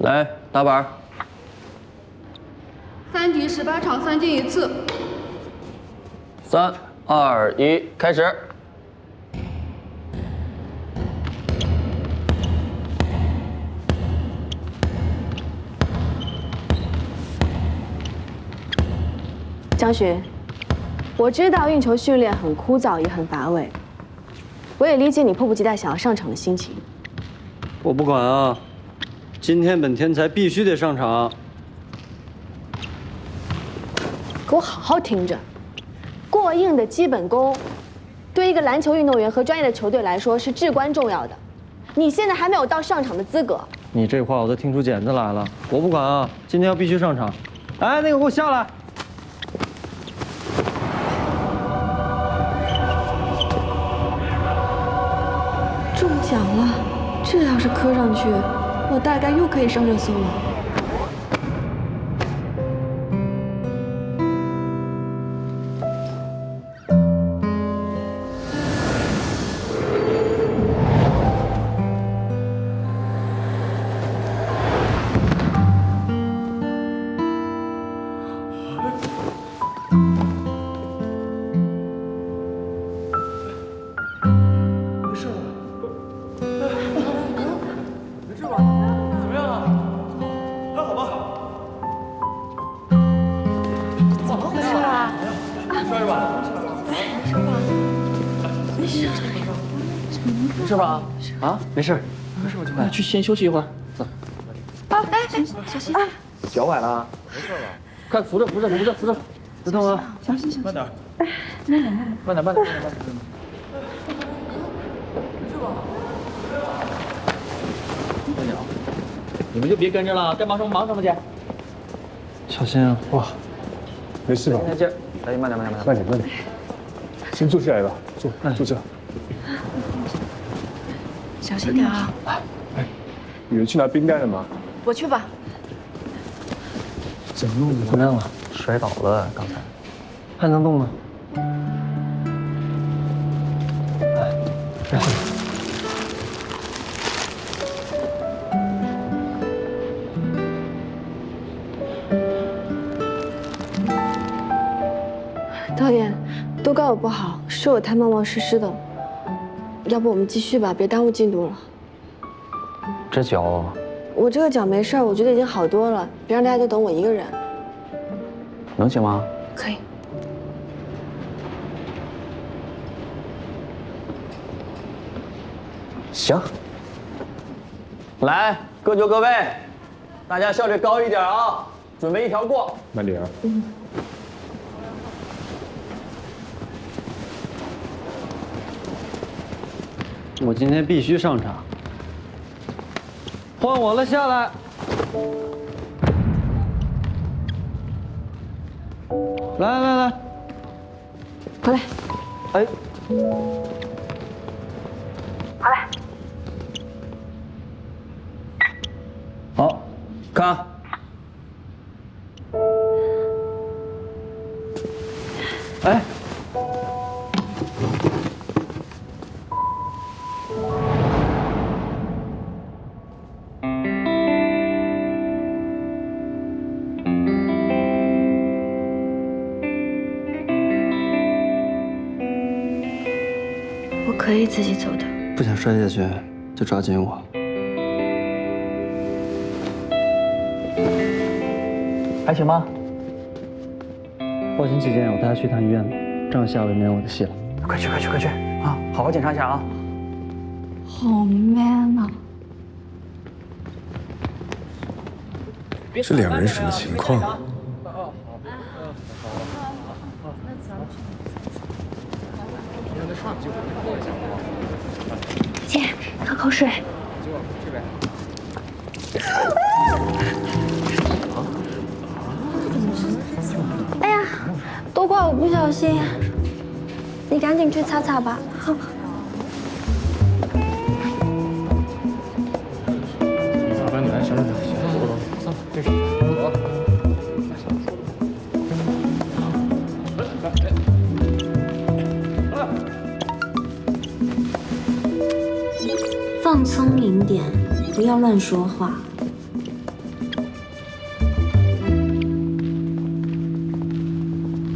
来打板儿。三局十八场，三进一次。三二一，开始。江巡，我知道运球训练很枯燥，也很乏味。我也理解你迫不及待想要上场的心情。我不管啊，今天本天才必须得上场。给我好好听着，过硬的基本功，对一个篮球运动员和专业的球队来说是至关重要的。你现在还没有到上场的资格。你这话我都听出茧子来了。我不管啊，今天要必须上场。哎，那个给我下来。中奖了，这要是磕上去，我大概又可以上热搜了。没事吧？啊，没事。没事，我就那去先休息一会儿。走。啊，哎，小心啊！脚崴了？没事吧？快扶着，扶着，扶着，扶着。别动啊！小心，小心。慢点。慢点，慢点，慢点，慢点。慢点啊！你们就别跟着了，该忙什么忙什么去。小心啊！哇，没事吧？那劲儿，哎，慢点，慢点，慢点，慢点。先坐下来吧，坐，坐这。小心点啊！哎，有人去拿冰袋了吗？我去吧。怎么弄的？怎么样了？摔倒了，刚才。还能动吗？哎，别导演，都怪我不好，是我太冒冒失失的。要不我们继续吧，别耽误进度了。这脚，我这个脚没事儿，我觉得已经好多了。别让大家都等我一个人。能行吗？可以。行。来，各就各位，大家效率高一点啊！准备一条过。慢点啊。我今天必须上场。换我了，下来。来来来，回来。哎，好，看。可以自己走的。不想摔下去就抓紧我。还行吗？报警期间，我带他去趟医院吧，这样下午也没有我的戏了。快去，快去，快去！啊，好好检查一下啊。好 man 啊！这两人什么情况？姐，喝口水。哎呀，都怪我不小心，你赶紧去擦擦吧。好。把你来，小点声，走走走，这是放松零点，不要乱说话。